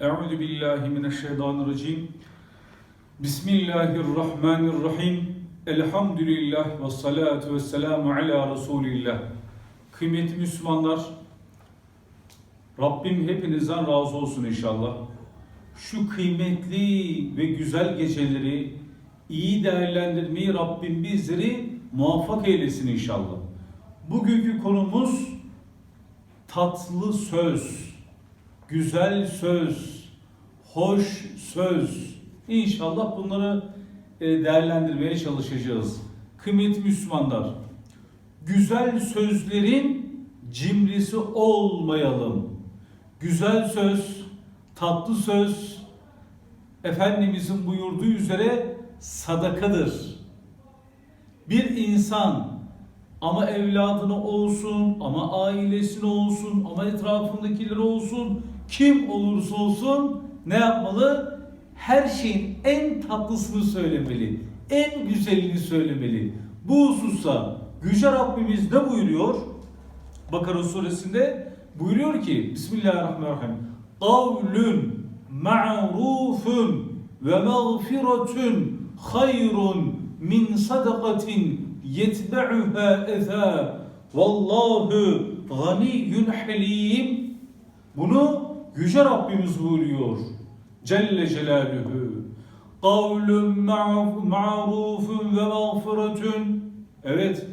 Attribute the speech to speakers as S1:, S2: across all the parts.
S1: Euzu billahi mineşşeytanirracim. Bismillahirrahmanirrahim. Elhamdülillah ve salatu ve selamu ala Resulillah. Kıymetli Müslümanlar, Rabbim hepinizden razı olsun inşallah. Şu kıymetli ve güzel geceleri iyi değerlendirmeyi Rabbim bizleri muvaffak eylesin inşallah. Bugünkü konumuz tatlı söz, güzel söz, hoş söz. İnşallah bunları e, değerlendirmeye çalışacağız. Kıymetli Müslümanlar, güzel sözlerin cimrisi olmayalım. Güzel söz, tatlı söz, Efendimizin buyurduğu üzere sadakadır. Bir insan ama evladını olsun, ama ailesini olsun, ama etrafındakileri olsun, kim olursa olsun ne yapmalı? Her şeyin en tatlısını söylemeli, en güzelini söylemeli. Bu hususta Yüce Rabbimiz ne buyuruyor? Bakara suresinde buyuruyor ki Bismillahirrahmanirrahim. Kavlun ma'rufun ve mağfiretun hayrun min sadakatin yetbe'uha eza vallahu ganiyyun halim. Bunu Yüce Rabbimiz buyuruyor. Celle Celaluhu. Kavlun ma'rufun ve mağfiretun. Evet.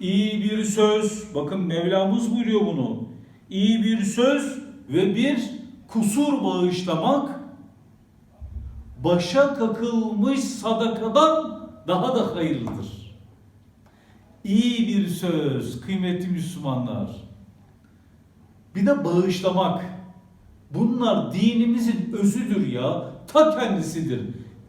S1: İyi bir söz bakın Mevlamız buyuruyor bunu. İyi bir söz ve bir kusur bağışlamak başa kakılmış sadakadan daha da hayırlıdır. İyi bir söz kıymetli Müslümanlar. Bir de bağışlamak. Bunlar dinimizin özüdür ya. Ta kendisidir.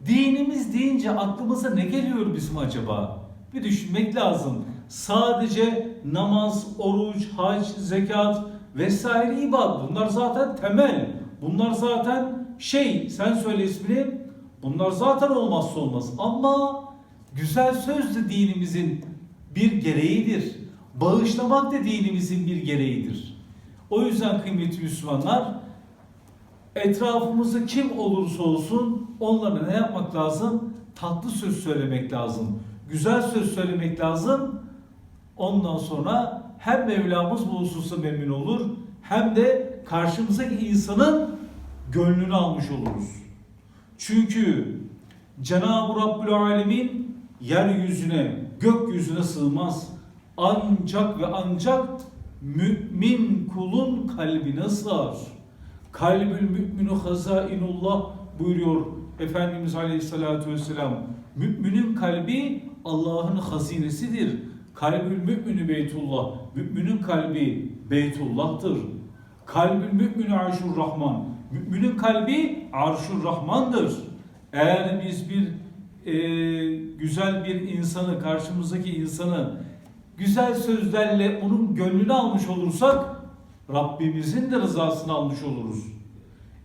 S1: Dinimiz deyince aklımıza ne geliyor bizim acaba? Bir düşünmek lazım. Sadece namaz, oruç, hac, zekat vesaire ibadet. Bunlar zaten temel. Bunlar zaten şey, sen söyle ismini. Bunlar zaten olmazsa olmaz. Ama güzel söz de dinimizin bir gereğidir. Bağışlamak da dinimizin bir gereğidir. O yüzden kıymetli Müslümanlar etrafımızda kim olursa olsun onlara ne yapmak lazım? Tatlı söz söylemek lazım. Güzel söz söylemek lazım. Ondan sonra hem Mevlamız bu hususta memnun olur hem de karşımızdaki insanın gönlünü almış oluruz. Çünkü Cenab-ı Rabbül Alemin yeryüzüne, gökyüzüne sığmaz. Ancak ve ancak mümin kulun kalbine sığar. Kalbül müminu hazainullah buyuruyor Efendimiz Aleyhisselatü Vesselam. Müminin kalbi Allah'ın hazinesidir. Kalbül mümünü beytullah. Müminin kalbi beytullah'tır. Kalbül mümünü arşur rahman. Müminin kalbi arşur rahmandır. Eğer biz bir e, güzel bir insanı, karşımızdaki insanı güzel sözlerle onun gönlünü almış olursak Rabbimizin de rızasını almış oluruz.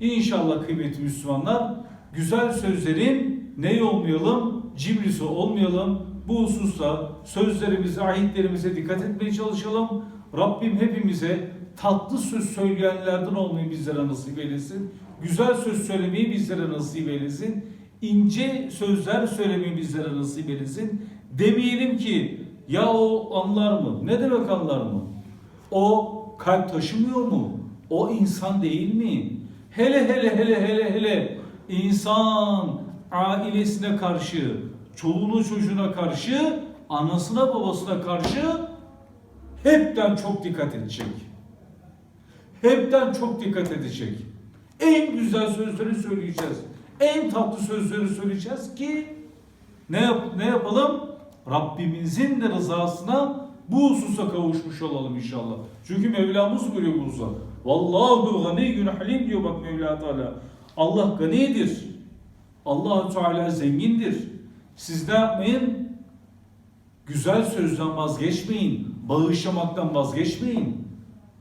S1: İnşallah kıymetli Müslümanlar güzel sözlerin ne olmayalım, cimrisi olmayalım. Bu hususta sözlerimize, ayetlerimize dikkat etmeye çalışalım. Rabbim hepimize tatlı söz söyleyenlerden olmayı bizlere nasip eylesin. Güzel söz söylemeyi bizlere nasip eylesin. İnce sözler söylemeyi bizlere nasip eylesin. Demeyelim ki ya o anlar mı? Ne demek anlar mı? O kalp taşımıyor mu? O insan değil mi? Hele hele hele hele hele insan ailesine karşı, çoluğuna çocuğuna karşı, anasına babasına karşı hepten çok dikkat edecek. Hepten çok dikkat edecek. En güzel sözleri söyleyeceğiz. En tatlı sözleri söyleyeceğiz ki ne yap ne yapalım? Rabbimizin de rızasına bu hususa kavuşmuş olalım inşallah. Çünkü Mevlamız buyuruyor bu hususa. Vallahu ganiyyun halim diyor bak Mevla Teala. Allah ganidir. allah Teala zengindir. Siz ne yapmayın? Güzel sözden vazgeçmeyin. Bağışlamaktan vazgeçmeyin.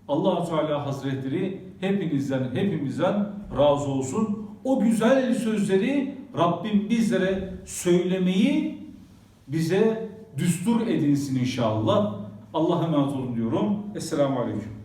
S1: allah Teala Hazretleri hepinizden, hepimizden razı olsun. O güzel sözleri Rabbim bizlere söylemeyi bize düstur edinsin inşallah. Allah'a emanet olun diyorum. Esselamu Aleyküm.